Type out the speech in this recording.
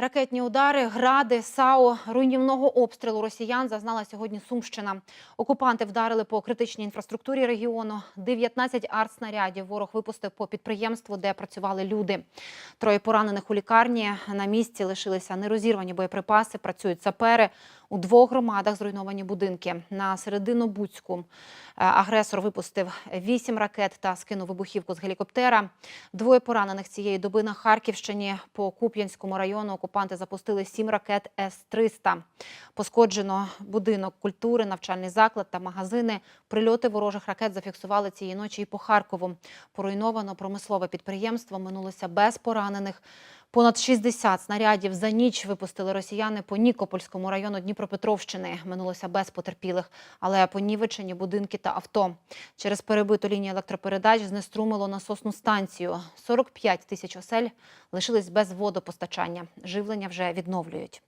Ракетні удари, гради, САУ, руйнівного обстрілу росіян зазнала сьогодні Сумщина. Окупанти вдарили по критичній інфраструктурі регіону. 19 артснарядів ворог випустив по підприємству, де працювали люди. Троє поранених у лікарні. На місці лишилися нерозірвані боєприпаси, працюють сапери. У двох громадах зруйновані будинки. На середину Буцьку е, агресор випустив вісім ракет та скинув вибухівку з гелікоптера. Двоє поранених цієї доби на Харківщині. По Куп'янському району окупанти запустили сім ракет С-300. Пошкоджено будинок культури, навчальний заклад та магазини. Прильоти ворожих ракет зафіксували цієї ночі і по Харкову. Поруйновано промислове підприємство, минулося без поранених. Понад 60 снарядів за ніч випустили росіяни по Нікопольському району Дніпропетровщини. Минулося без потерпілих, але понівечені будинки та авто. Через перебиту лінію електропередач знеструмило насосну станцію. 45 тисяч осель лишились без водопостачання. Живлення вже відновлюють.